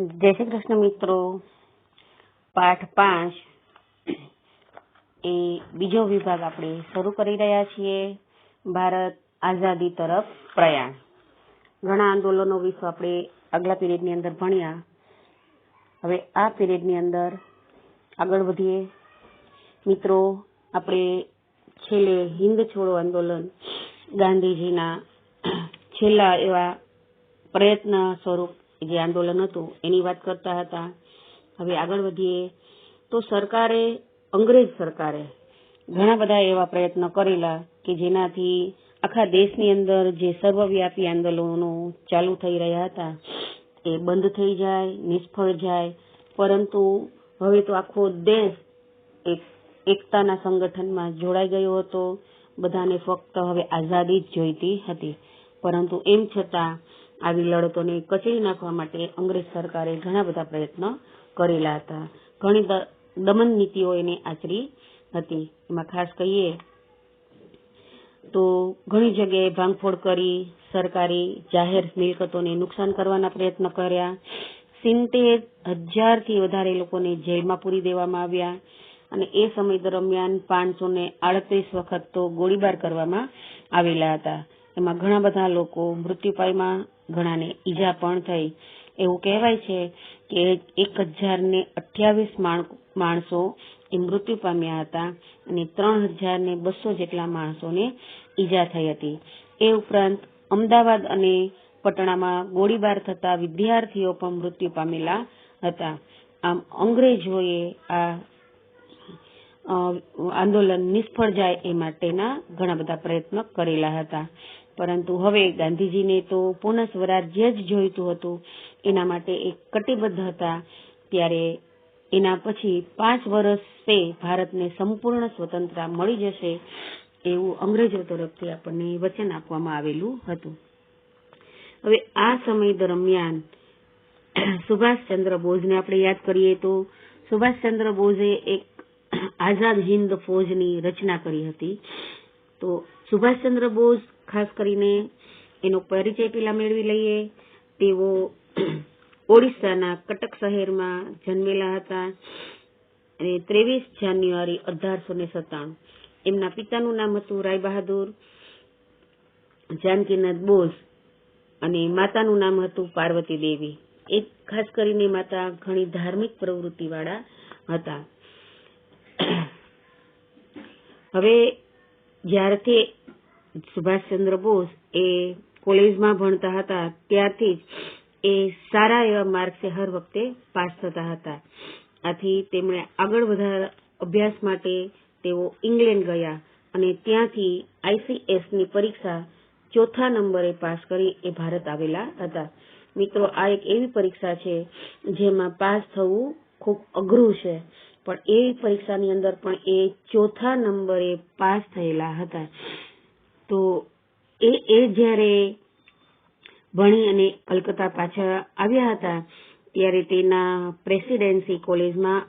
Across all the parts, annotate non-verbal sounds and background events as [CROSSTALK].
જય શ્રી કૃષ્ણ મિત્રો. પાઠ પાંચ. એ બીજો વિભાગ આપણે શરૂ કરી રહ્યા છીએ. ભારત આઝાદી તરફ પ્રયાણ. ઘણા આંદોલનો વિશે આપણે આગલા પીરિયડની અંદર ભણ્યા. હવે આ પીરિયડની અંદર આગળ વધીએ. મિત્રો, આપણે છેલ્લે હિન્દ છોડો આંદોલન ગાંધીજીના છેલ્લા એવા પ્રયત્ન સ્વરૂપ જે આંદોલન હતું, એની વાત કરતા હતા. હવે આગળ વધીએ. તો સરકારે, અંગ્રેજ સરકારે ઘણા બધા એવા પ્રયત્નો કરેલા કે જેનાથી આખા દેશની અંદર જે સર્વવ્યાપી આંદોલનો ચાલુ થઈ રહ્યા હતા, એ બંધ થઈ જાય, નિષ્ફળ જાય. પરંતુ હવે તો આખો દેશ એક, એકતાના સંગઠનમાં જોડાઈ ગયો હતો. બધાને ફક્ત હવે આઝાદી જ જોઈતી હતી. પરંતુ એમ છતાં આવી લડતોને કચડી નાખવા માટે અંગ્રેજ સરકારે ઘણા બધા પ્રયત્નો કરેલા હતા. ઘણી દમન નીતિઓ એને આચરી હતી. એમાં ખાસ કહીએ તો ઘણી જગ્યાએ ભાંગફોડ કરી સરકારી જાહેર મિલકતોને નુકસાન કરવાના પ્રયત્ન કર્યા. સિત્તેર હજારથી વધારે લોકોને જેલમાં પૂરી દેવામાં આવ્યા અને એ સમય દરમિયાન પાંચસો ને આડત્રીસ વખત તો ગોળીબાર કરવામાં આવેલા હતા. એમાં ઘણા બધા લોકો મૃત્યુ ઘણાને ઈજા પણ થઈ. એવું કહેવાય છે કે એક હજાર ને અઠ્યાવીસ માણસો એ મૃત્યુ પામ્યા હતા અને ત્રણ હજાર ને બસો જેટલા માણસોને ઈજા થઈ હતી. એ ઉપરાંત અમદાવાદ અને પટણામાં ગોળીબાર થતા વિદ્યાર્થીઓ પણ મૃત્યુ પામેલા હતા. આમ અંગ્રેજોએ આ આંદોલન નિષ્ફળ જાય એ માટેના ઘણા બધા પ્રયત્નો કરેલા હતા. પરંતુ હવે ગાંધીજીને તો પૂર્ણ સ્વરાજ્ય જ જોઈતું હતું. એના માટે એક કટિબદ્ધ હતા. ત્યારે એના પછી પાંચ વર્ષે ભારતને સંપૂર્ણ સ્વતંત્રતા મળી જશે એવું અંગ્રેજો તરફથી આપણને વચન આપવામાં આવેલું હતું. હવે આ સમય દરમિયાન સુભાષચંદ્ર બોઝને આપણે યાદ કરીએ તો સુભાષચંદ્ર બોઝે એક આઝાદ હિન્દ ફોજની રચના કરી હતી. તો સુભાષચંદ્ર બોઝ ખાસ કરીને એનો પરિચય પેલા મેળવી લઈએ. તેઓ ઓડિશાના કટક શહેરમાં જન્મેલા હતા અને ત્રેવીસ જાન્યુઆરી અઢારસો ને સત્તાણું. એમના પિતાનું નામ હતું રાય બહાદુર, જાનકીનાથ બોઝ અને માતાનું નામ હતું પાર્વતી દેવી. એ ખાસ કરીને માતા ઘણી ધાર્મિક પ્રવૃત્તિ વાળા હતા. હવે જ્યારથી સુભાષચંદ્ર બોઝ એ કોલેજમાં ભણતા હતા. ત્યારથી જ એ સારા એવા માર્ક્સે હર વખતે પાસ થતા હતા. આથી તેમણે આગળ વધાર અભ્યાસ માટે તેઓ ઇંગ્લેન્ડ ગયા અને ત્યાંથી આઈસીએસની પરીક્ષા ચોથા નંબરે પાસ કરી એ ભારત આવેલા હતા. મિત્રો, આ એક એવી પરીક્ષા છે જેમાં પાસ થવું ખૂબ અઘરું છે, પણ એ પરીક્ષાની અંદર પણ એ ચોથા નંબરે પાસ થયેલા હતા. તો એ એ જ્યારે ભણી અને કલકત્તા પાછા આવ્યા હતા, ત્યારે તેના પ્રેસિડેન્સી કોલેજમાં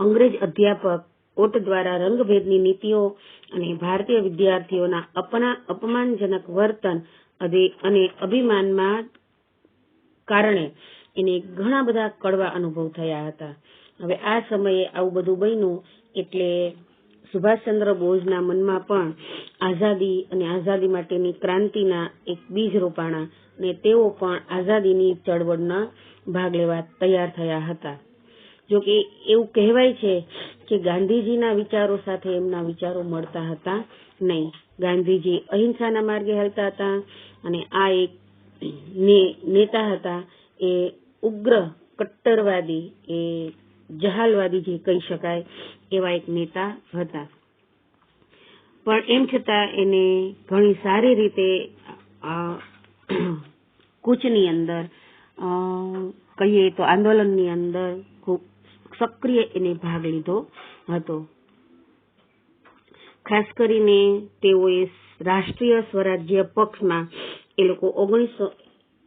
અંગ્રેજ અધ્યાપક કોટ દ્વારા રંગભેદની નીતિઓ અને ભારતીય વિદ્યાર્થીઓના અપના, અપમાનજનક વર્તન અને અભિમાનમાં કારણે એને ઘણા બધા કડવા અનુભવ થયા હતા. હવે આ સમયે આવું બધું બન્યું એટલે સુભાષચંદ્ર બોઝના મનમાં પણ આઝાદી અને આઝાદી માટેની ક્રાંતિના એક બીજ રોપાણા અને તેઓ પણ આઝાદીની ચળવળના ભાગ લેવા તૈયાર થયા હતા. જો કે એવું કહેવાય છે કે ગાંધીજીના વિચારો સાથે એમના વિચારો મળતા હતા નહીં. ગાંધીજી અહિંસાના માર્ગે હલતા હતા અને આ એક ને- નેતા હતા એ ઉગ્ર કટ્ટરવાદી એ જહાલવાદી જે કહી શકાય, એવા એક નેતા હતા. પણ એમ છતાં એને ઘણી સારી રીતે કૂચની અંદર કહીએ તો આંદોલનની અંદર ખૂબ સક્રિય એને ભાગ લીધો હતો. ખાસ કરીને તેઓએ રાષ્ટ્રીય સ્વરાજ્ય પક્ષમાં એ લોકો ઓગણીસો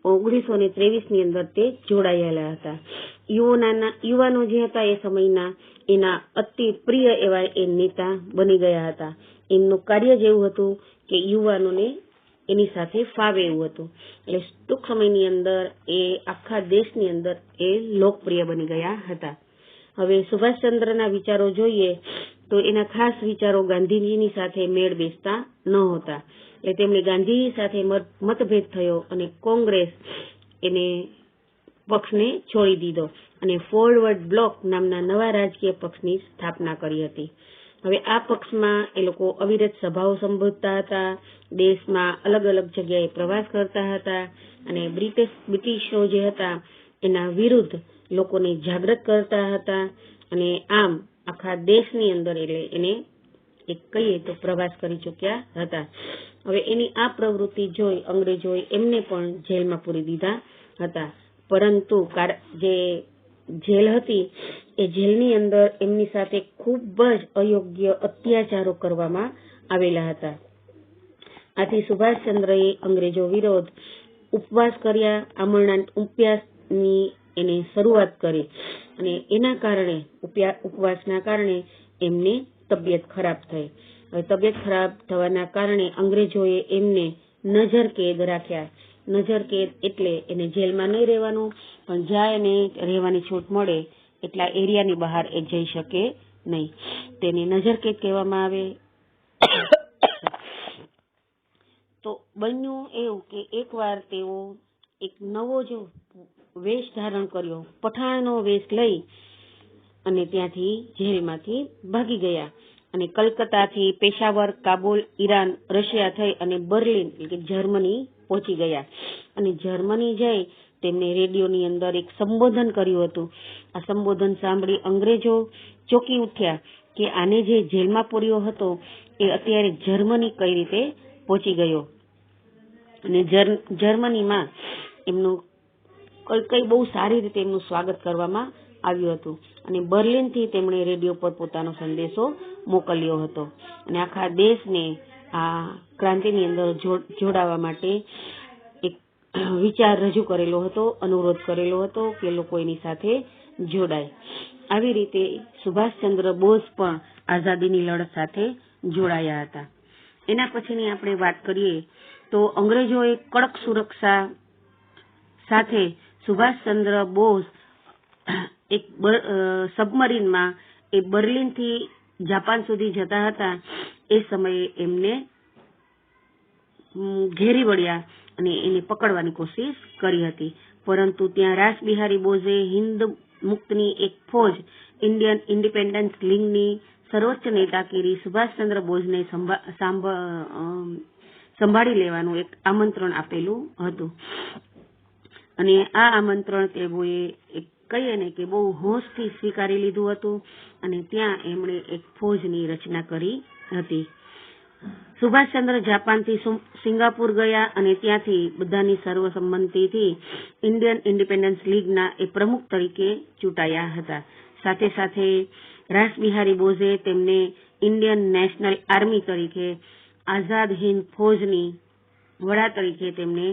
ઓગણીસો ને ત્રેવીસની અંદર તે જોડાયેલા હતા. યુવાના, યુવાનો જે હતા એ સમયના એના અતિ પ્રિય એવા એ નેતા બની ગયા હતા. એમનું કાર્ય જેવું હતું કે યુવાનોને એની સાથે ફાવે એવું હતું. એટલે ટૂંક સમયની અંદર એ આખા દેશની અંદર એ લોકપ્રિય બની ગયા હતા. હવે સુભાષચંદ્રના વિચારો જોઈએ તો એના ખાસ વિચારો ગાંધીજીની સાથે મેળ બેસતા નહોતા એટલે તેમણે ગાંધીજી સાથે મતભેદ થયો અને કોંગ્રેસ એને પક્ષને છોડી દીધો અને ફોરવર્ડ બ્લોક નામના નવા રાજકીય પક્ષની સ્થાપના કરી હતી. હવે આ પક્ષમાં એ લોકો અવિરત સભાઓ સંબોધતા હતા, દેશમાં અલગ અલગ જગ્યાએ પ્રવાસ કરતા હતા અને બ્રિટિશ, બ્રિટિશો જે હતા એના વિરુદ્ધ લોકોને જાગૃત કરતા હતા અને આમ આખા દેશની અંદર એટલે એને એક કહીએ તો પ્રવાસ કરી ચૂક્યા હતા. હવે એની આ પ્રવૃત્તિ જોઈ અંગ્રેજોએ એમને પણ જેલમાં પૂરી દીધા હતા. પરંતુ જે જેલ હતી, એ જેલની અંદર એમની સાથે ખૂબ જ અયોગ્ય અત્યાચારો કરવામાં આવેલા હતા. આથી સુભાષચંદ્રએ અંગ્રેજો વિરોધ ઉપવાસ કર્યા આમરણાંત ઉપવાસની એને શરૂઆત કરી અને એના કારણે ઉપવાસના કારણે એમને તબિયત ખરાબ થઈ. હવે તબિયત ખરાબ થવાના કારણે અંગ્રેજોએ એમને નજર કેદ રાખ્યા. નજર કેદ એટલે એને જેલમાં નહીં રહેવાનું, પણ જ્યાં એને રહેવાની છૂટ મળે એટલા એરિયાની બહાર એ જઈ શકે નહીં. તેને નજર કેદ કહેવામાં આવે. તો બન્યું એવું કે એકવાર તેઓ એક નવો જ વેશ ધારણ કર્યો. પઠાણનો વેશ લઈ અને ત્યાંથી જેલમાંથી ભાગી ગયા. અને કલકત્તાથી પેશાવર, કાબુલ, ઈરાન, રશિયા થઈ અને બર્લિન, એટલે કે જર્મની પહોંચી ગયા. અને જર્મની જઈ તેમને રેડિયોની અંદર એક સંબોધન કર્યું હતું. આ સંબોધન સાંભળી અંગ્રેજો ચોકી ઉઠ્યા કે આને જે જેલમાં પૂર્યો હતો એ અત્યારે જર્મની કઈ રીતે પહોંચી ગયો. અને જર્મનીમાં એમનું કઈ કઈ બહુ સારી રીતે એમનું સ્વાગત કરવામાં આવ્યું હતું. અને બર્લિનથી તેમણે રેડિયો પર પોતાનો સંદેશો મોકલ્યો હતો. અને આખા દેશને આ ક્રાંતિની અંદર જોડાવા માટે એક વિચાર રજૂ કરેલો હતો, અનુરોધ કરેલો હતો કે લોકો એની સાથે જોડાય. આવી રીતે સુભાષચંદ્ર બોઝ પણ આઝાદીની લડત સાથે જોડાયા હતા. એના પછીની આપણે વાત કરીએ તો અંગ્રેજોએ કડક સુરક્ષા સાથે સુભાષચંદ્ર બોઝ એક સબમરીનમાં એ બર્લિનથી જાપાન સુધી જતા હતા. એ સમયે એમને ઘેરી વળ્યા અને એને પકડવાની કોશિશ કરી હતી. પરંતુ ત્યાં રાસબિહારી બોઝે હિન્દ મુક્તની એક ફોજ, ઇન્ડિયન ઇન્ડિપેન્ડન્સ લીગની સર્વોચ્ચ નેતાગીરી સુભાષચંદ્ર બોઝને સંભાળી લેવાનું એક આમંત્રણ આપેલું હતું. અને આ આમંત્રણ તેઓએ એક કહીએ ને કે બહુ હોશથી સ્વીકારી લીધું હતું અને ત્યાં એમણે એક ફોજની રચના કરી હતી. સુભાષચંદ્ર જાપાનથી સિંગાપુર ગયા અને ત્યાંથી બધાની સર્વસંમતિથી ઇન્ડિયન ઇન્ડિપેન્ડન્સ લીગના એ પ્રમુખ તરીકે ચૂંટાયા હતા. સાથે સાથે રાસબિહારી બોઝે તેમને ઇન્ડિયન નેશનલ આર્મી તરીકે, આઝાદ હિન્દ ફોજની વડા તરીકે તેમને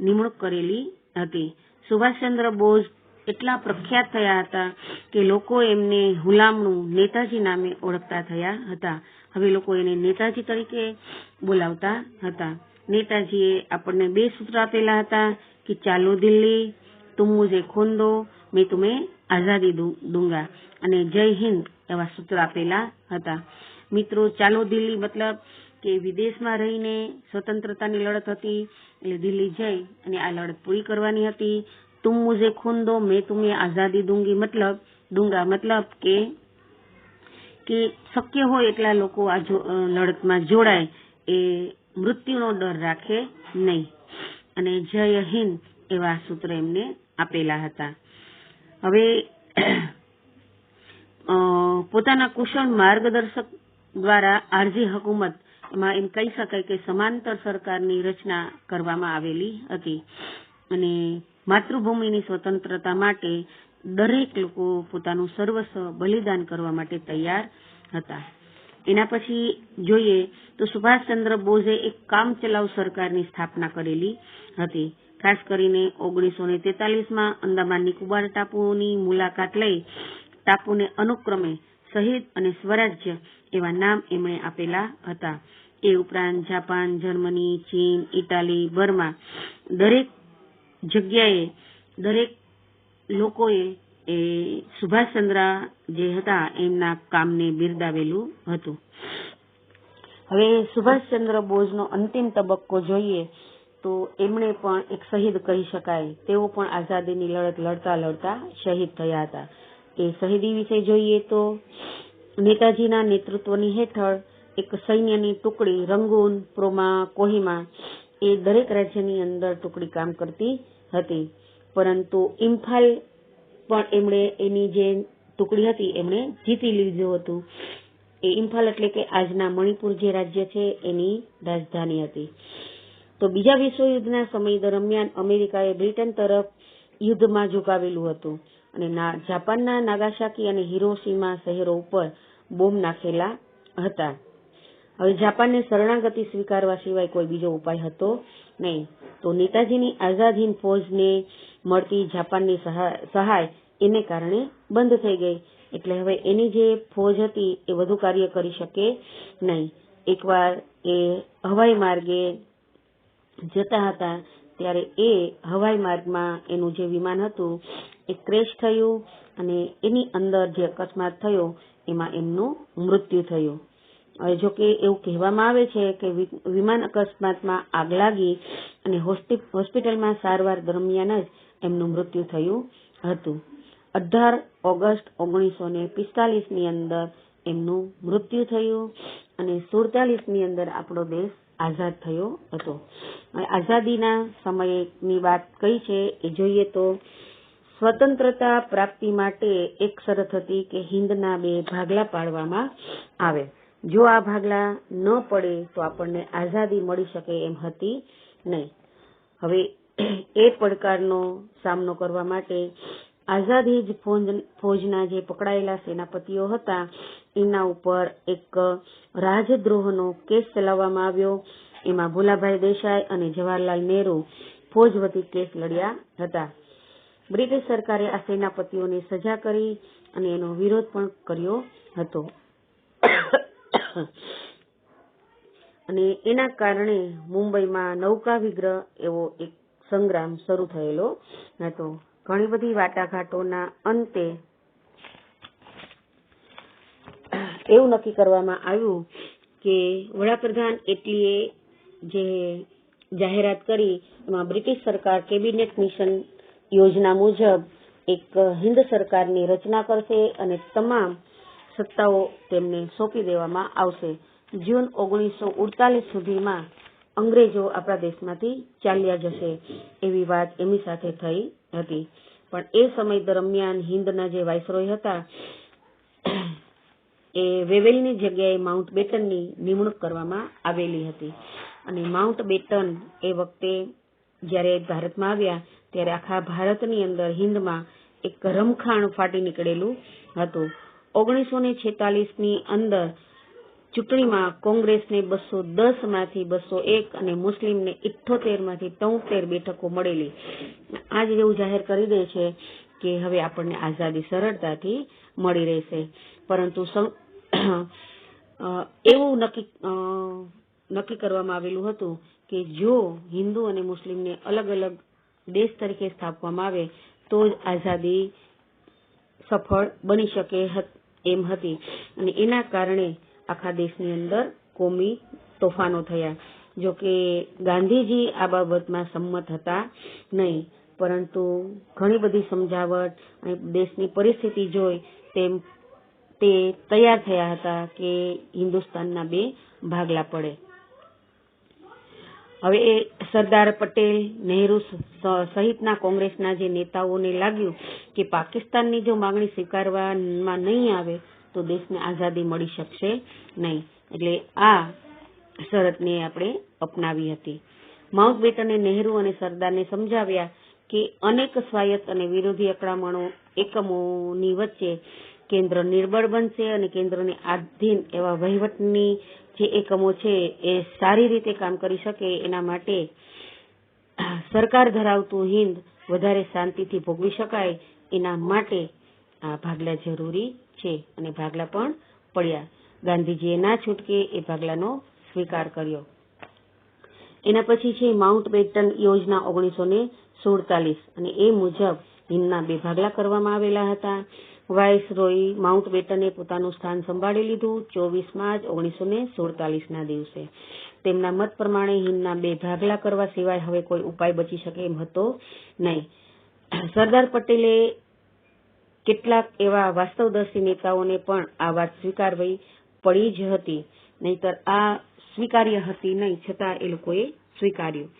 નિમણૂક કરેલી હતી. સુભાષચંદ્ર બોઝ એટલા પ્રખ્યાત થયા હતા કે લોકો એમને હુલામણું નેતાજી નામે ઓળખતા થયા હતા. હવે લોકો એને નેતાજી તરીકે બોલાવતા હતા. નેતાજીએ આપણને બે સૂત્ર આપેલા હતા કે ચાલો દિલ્હી તું મુજે ખૂન દો મેં તુમે આઝાદી દૂંગા. અને જય હિન્દ એવા સૂત્ર આપેલા હતા. મિત્રો, ચાલો દિલ્હી મતલબ કે વિદેશમાં રહીને સ્વતંત્રતાની લડત હતી, એટલે દિલ્હી જઈ અને આ લડત પૂરી કરવાની હતી. તુમ મુझे ખૂન દો મેં તુમે આઝાદી દૂંગી મતલબ દૂંગા મતલબ કે કે શક્ય હોય એટલા લોકો આ લડતમાં જોડાય એ મૃત્યુનો ડર રાખે નહીં. અને જય હિન્દ એવા સૂત્ર એમને આપેલા હતા. હવે પોતાના કુશળ માર્ગદર્શક દ્વારા આરજી હકુમત, એમાં એમ કહી શકાય કે સમાંતર સરકારની રચના કરવામાં આવેલી હતી. અને માતૃભૂમિની સ્વતંત્રતા માટે દરેક લોકો પોતાનું સર્વસ્વ બલિદાન કરવા માટે તૈયાર હતા. એના પછી જોઈએ તો સુભાષચંદ્ર બોઝે એક કામચલાઉ સરકારની સ્થાપના કરેલી હતી. ખાસ કરીને ઓગણીસો ને તેતાલીસમાં અંદામાનની નિકોબાર ટાપુઓની મુલાકાત લઈ ટાપુને અનુક્રમે શહીદ અને સ્વરાજ્ય એવા નામ એમણે આપેલા હતા. એ ઉપરાંત જાપાન, જર્મની, ચીન, ઇટાલી, બર્મા દરેક જગ્યાએ દરેક લોકોએ એ સુભાષચંદ્ર જે હતા એમના કામને બિરદાવેલું હતું. હવે સુભાષચંદ્ર બોઝનો અંતિમ તબક્કો જોઈએ તો એમણે પણ એક શહીદ કહી શકાય. તેઓ પણ આઝાદીની લડત લડતા લડતા શહીદ થયા હતા. એ શહીદી વિશે જોઈએ તો નેતાજીના નેતૃત્વની હેઠળ એક સૈન્યની ટુકડી રંગૂન પ્રોમા કોહિમા એ દરેક રાજ્યની અંદર ટુકડી કામ કરતી હતી. પરંતુ ઇમ્ફાલ પણ એમણે એની જે ટુકડી હતી, એમણે જીતી લીધું હતું. એ ઇમ્ફાલ એટલે કે આજના મણિપુર જે રાજ્ય છે, એની રાજધાની હતી. તો બીજા વિશ્વયુદ્ધના સમય દરમિયાન અમેરિકાએ બ્રિટન તરફ યુદ્ધમાં ઝુકાવેલું હતું અને જાપાનના નાગાસાકી અને હિરોશીમા શહેરો ઉપર બોમ્બ નાખેલા હતા. હવે જાપાનને શરણાગતિ સ્વીકારવા સિવાય કોઈ બીજો ઉપાય હતો નહીં. તો નેતાજીની આઝાદી ફોજને મળતી જાપાનની સહા- સહાય એને કારણે બંધ થઈ ગઈ. એટલે હવે એની જે ફૌજ હતી એ વધુ કાર્ય કરી શકે નહીં. એકવાર એ હવાઈ માર્ગે જતા હતા ત્યારે એ હવાઈ માર્ગમાં એનું જે વિમાન હતું એ ક્રેશ થયું અને એની અંદર જે અકસ્માત થયો એમાં એમનું મૃત્યુ થયું. હવે જો કે એવું કહેવામાં આવે છે કે વિમાન અકસ્માતમાં આગ લાગી અને હોસ્પિટલમાં સારવાર દરમિયાન જ એમનું મૃત્યુ થયું હતું. અઢાર ઓગસ્ટ ઓગણીસો ને પિસ્તાલીસની અંદર એમનું મૃત્યુ થયું અને સુડતાલીસની અંદર આપણો દેશ આઝાદ થયો હતો. આઝાદીના સમયની વાત કઈ છે એ જોઈએ તો સ્વતંત્રતા પ્રાપ્તિ માટે એક શરત હતી કે હિંદના બે ભાગલા પાડવામાં આવે. જો આ ભાગલા ન પડે તો આપણને આઝાદી મળી શકે એમ હતી નહીં. હવે એ પડકારનો સામનો કરવા માટે આઝાદી જ ફોજના જે પકડાયેલા સેનાપતિઓ હતા, એના ઉપર એક રાજદ્રોહનો કેસ ચલાવવામાં આવ્યો. એમાં ભોલાભાઈ દેસાઈ અને જવાહરલાલ નહેરુ ફૌજ વતી કેસ લડ્યા હતા. બ્રિટિશ સરકારે આ સેનાપતિઓને સજા કરી અને એનો વિરોધ પણ કર્યો હતો. [LAUGHS] અને એના કારણે મુંબઈમાં નૌકા વિગ્રહ એવો એક સંગ્રામ શરૂ થયેલો. હતો ઘણી બધી વાટાઘાટોના અંતે એવું નક્કી કરવામાં આવ્યું કે વડાપ્રધાન એટલીએ જે જાહેરાત કરી, એમાં બ્રિટિશ સરકાર કેબિનેટ મિશન યોજના મુજબ એક હિન્દ સરકારની રચના કરશે અને તમામ સત્તાઓ તેમને સોંપી દેવામાં આવશે. જૂન ઓગણીસો ઉડતાલીસ સુધીમાં અંગ્રેજો આપણા દેશમાંથી ચાલ્યા જશે એવી વાત એમની સાથે થઈ હતી. પણ એ સમય દરમિયાન હિન્દના જે વાઇસરોય હતા, એ વેવેલની જગ્યાએ માઉન્ટ બેટનની નિમણૂક કરવામાં આવેલી હતી. અને માઉન્ટ બેટન એ વખતે જ્યારે ભારતમાં આવ્યા, ત્યારે આખા ભારતની અંદર હિન્દમાં એક રમખાણ ફાટી નીકળેલું હતું. ઓગણીસો ને છેતાલીસની અંદર ચૂંટણીમાં કોંગ્રેસને બસો દસમાંથી બસો એક અને મુસ્લિમને ઇઠ્ઠોતેરમાંથી તોતેર બેઠકો મળેલી. આજ એવું જાહેર કરી દે છે કે હવે આપણને આઝાદી સરળતાથી મળી રહેશે. પરંતુ એવું નક્કી નક્કી કરવામાં આવેલું હતું કે જો હિન્દુ અને મુસ્લિમને અલગ અલગ દેશ તરીકે સ્થાપવામાં આવે તો જ આઝાદી સફળ બની શકે હત- એમ હતી. અને એના કારણે આખા દેશની અંદર કોમી તોફાનો થયા. જો કે ગાંધીજી આ બાબતમાં સંમત હતા નહીં, પરંતુ ઘણી બધી સમજાવટ અને દેશની પરિસ્થિતિ જોઈ તેમ તે તૈયાર થયા હતા કે હિન્દુસ્તાનના બે ભાગલા પડે. હવે એ સરદાર પટેલ, નહેરુ સહિતના કોંગ્રેસના જે નેતાઓને લાગ્યું કે પાકિસ્તાનની જો માંગણી સ્વીકારવામાં નહીં આવે, તો દેશને આઝાદી મળી શકશે નહીં. એટલે આ શરતને આપણે અપનાવી હતી. માઉન્ટ બેટને નહેરુ અને સરદારને સમજાવ્યા કે અનેક સ્વાયત્ત અને વિરોધી અકળામણો એકમોની વચ્ચે કેન્દ્ર નિર્બળ બનશે અને કેન્દ્રને આધીન એવા વહીવટની જે એકમો છે એ સારી રીતે કામ કરી શકે એના માટે સરકાર ધરાવતું હિંદ વધારે શાંતિથી ભોગવી શકાય એના માટે ભાગલા જરૂરી છે અને ભાગલા પણ પડ્યા. ગાંધીજીએ ના છૂટકે એ ભાગલાનો સ્વીકાર કર્યો. એના પછી છે માઉન્ટ બેટન યોજના ઓગણીસો ને સુડતાલીસ અને એ મુજબ હિંદના બે ભાગલા કરવામાં આવેલા હતા. વાઇસરોય માઉન્ટ બેટને પોતાનું સ્થાન સંભાળી લીધું ચોવીસ માર્ચ ઓગણીસો ને સુડતાલીસના દિવસે. તેમના મત પ્રમાણે હિંદના બે ભાગલા કરવા સિવાય હવે કોઈ ઉપાય બચી શકે એમ હતો નહીં. સરદાર પટેલે કેટલાક એવા વાસ્તવદર્શી નેતાઓને પણ આ વાત સ્વીકારવી પડી જ હતી. નહીતર આ સ્વીકાર્ય હતી નહીં, છતાં એ લોકોએ સ્વીકાર્યું.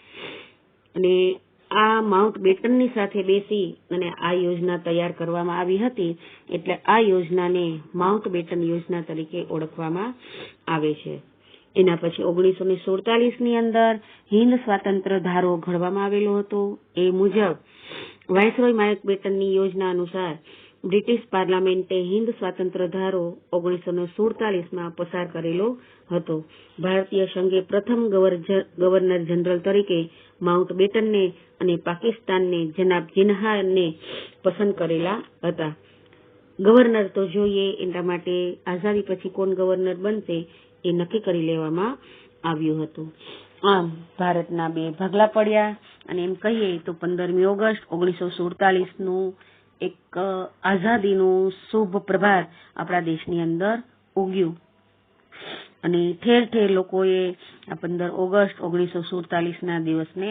અને આ માઉન્ટ બેટનની સાથે બેસી અને આ યોજના તૈયાર કરવામાં આવી હતી એટલે આ યોજનાને માઉન્ટ બેટન યોજના તરીકે ઓળખવામાં આવે છે. એના પછી ઓગણીસો ને સુડતાલીસની અંદર હિન્દ સ્વાતંત્ર ધારો ઘડવામાં આવેલો હતો. એ મુજબ વાઇસરોય માઉન્ટ બેટનની યોજના અનુસાર બ્રિટિશ પાર્લામેન્ટે હિન્દ સ્વાતંત્ર ધારો ઓગણીસો ને સુડતાલીસમાં પસાર કરેલો હતો. ભારતીય સંઘે પ્રથમ ગવર્નર જનરલ તરીકે માઉન્ટ બેટનને અને પાકિસ્તાનને જનાબ જિન્હાને પસંદ કરેલા હતા. ગવર્નર તો જોઈએ, એના માટે આઝાદી પછી કોણ ગવર્નર બનશે એ નક્કી કરી લેવામાં આવ્યું હતું. આમ, ભારતના બે ભાગલા પડ્યા અને એમ કહીએ તો પંદરમી ઓગસ્ટ ઓગણીસો સુડતાલીસનું એક આઝાદીનું શુભ પ્રભાત આપણા દેશની અંદર ઉગ્યું. અને ઠેર ઠેર લોકોએ આ પંદર ઓગસ્ટ ઓગણીસો સુડતાલીસના દિવસને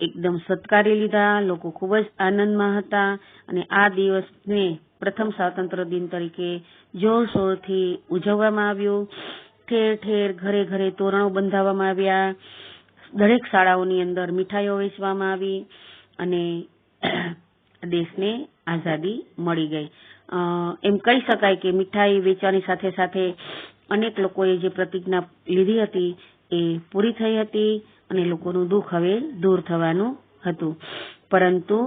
એકદમ સત્કારી લીધા. લોકો ખૂબ જ આનંદમાં હતા અને આ દિવસને પ્રથમ સ્વાતંત્ર્ય દિન તરીકે જોરશોરથી ઉજવવામાં આવ્યું. ઠેર ઠેર ઘરે ઘરે તોરણો બંધાવવામાં આવ્યા. દરેક શાળાઓની અંદર મીઠાઈઓ વેચવામાં આવી અને દેશને આઝાદી મળી ગઈ. એમ કહી શકાય કે મીઠાઈ વેચવાની સાથે સાથે અનેક લોકોએ જે પ્રતિજ્ઞા લીધી હતી એ પૂરી થઈ હતી અને લોકોનું દુઃખ હવે દૂર થવાનું હતું. પરંતુ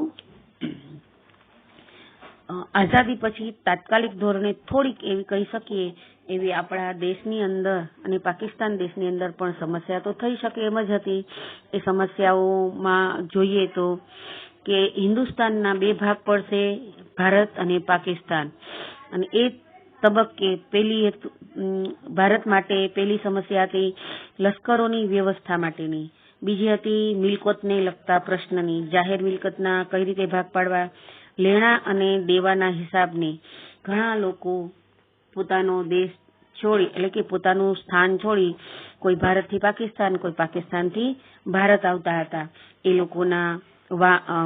આઝાદી પછી તાત્કાલિક ધોરણે થોડીક એવી કહી શકીએ એવી આપણા દેશની અંદર અને પાકિસ્તાન દેશની અંદર પણ સમસ્યા તો થઈ શકે એમ જ હતી. એ સમસ્યાઓમાં જોઈએ તો કે હિન્દુસ્તાનના બે ભાગ પડશે, ભારત અને પાકિસ્તાન. અને એ તબક્કે પેલી ભારત માટે પેલી સમસ્યા હતી લશ્કરોની વ્યવસ્થા માટેની. બીજી હતી મિલકતને લગતા પ્રશ્નની. જાહેર મિલકતના કઈ રીતે ભાગ પાડવા? લેણા અને દેવાના હિસાબને. ઘણા લોકો પોતાનો દેશ છોડી, એટલે કે પોતાનું સ્થાન છોડી, કોઈ ભારતથી પાકિસ્તાન, કોઈ પાકિસ્તાનથી ભારત આવતા હતા. એ લોકોના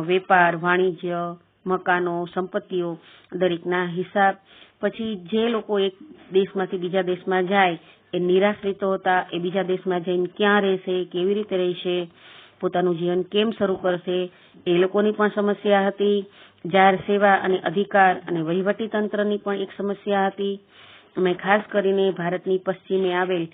વેપાર, વાણિજ્ય, મકાનો, સંપત્તિઓ દરેકના હિસાબ પછી જે લોકો એક દેશમાંથી બીજા દેશમાં જાય, એ નિરાશ્રિતો હતા, એ બીજા દેશમાં જઈને ક્યાં રહેશે, કેવી રીતે રહેશે, પોતાનું જીવન કેમ શરૂ કરશે, એ લોકોની પણ સમસ્યા હતી. જાહેર સેવા અને અધિકાર અને વહીવટી તંત્રની પણ એક સમસ્યા હતી. અમે ખાસ કરીને ભારતની પશ્ચિમે આવેલ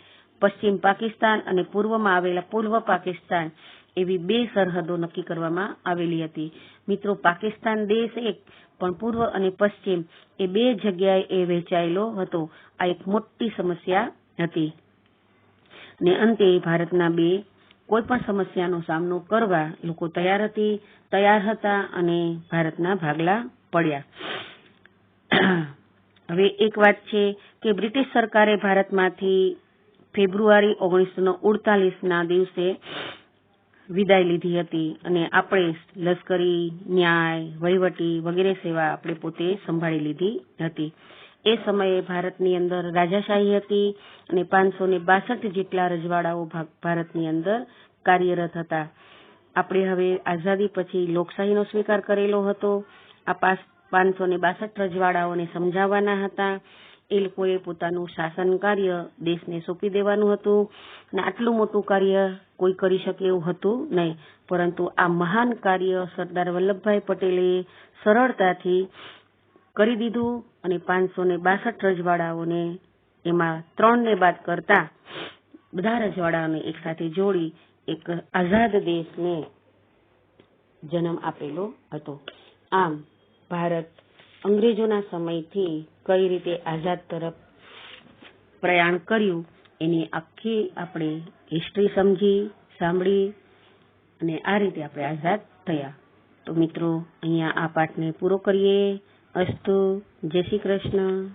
પશ્ચિમ પાકિસ્તાન અને પૂર્વમાં આવેલા પૂર્વ પાકિસ્તાન એવી બે સરહદો નક્કી કરવામાં આવેલી હતી. મિત્રો, પાકિસ્તાન દેશ એક, પણ પૂર્વ અને પશ્ચિમ એ બે જગ્યાએ એ વહેંચાયેલો હતો. આ એક મોટી સમસ્યા હતી. ને અંતે ભારતના બે કોઈ પણ સમસ્યાનો સામનો કરવા લોકો તૈયાર હતી, તૈયાર હતા અને ભારતના ભાગલા પડ્યા. હવે એક વાત છે કે બ્રિટિશ સરકારે ભારતમાંથી ફેબ્રુઆરી ઓગણીસો ના દિવસે વિદાય લીધી હતી અને આપણે લશ્કરી, ન્યાય, વહીવટી વગેરે સેવા આપણે પોતે સંભાળી લીધી હતી. એ સમયે ભારતની અંદર રાજાશાહી હતી અને પાંચસો ને બાસઠ જેટલા રજવાડાઓ ભારતની અંદર કાર્યરત હતા. આપણે હવે આઝાદી પછી લોકશાહીનો સ્વીકાર કરેલો હતો. આ પાંચસો ને બાસઠ રજવાડાઓને સમજાવવાના હતા. એ લોકોએ પોતાનું શાસન કાર્ય દેશને સોંપી દેવાનું હતું અને આટલું મોટું કાર્ય કોઈ કરી શકે એવું હતું નહીં. પરંતુ આ મહાન કાર્ય સરદાર વલ્લભભાઈ પટેલે સરળતાથી કરી દીધું અને પાંચસો ને બાસઠ રજવાડાઓને એમાં ત્રણને બાદ કરતા બધા રજવાડાઓને એક સાથે જોડી એક આઝાદ દેશને જન્મ આપેલો હતો. આમ, ભારત અંગ્રેજોના સમયથી કઈ રીતે આઝાદ તરફ પ્રયાણ કર્યું, એની આખી આપણે હિસ્ટ્રી સમજી, સાંભળી અને આ રીતે આપણે આઝાદ થયા. તો મિત્રો, અહીંયા આ પાઠને પૂરો કરીએ. અસ્તુ, જય શ્રી કૃષ્ણ.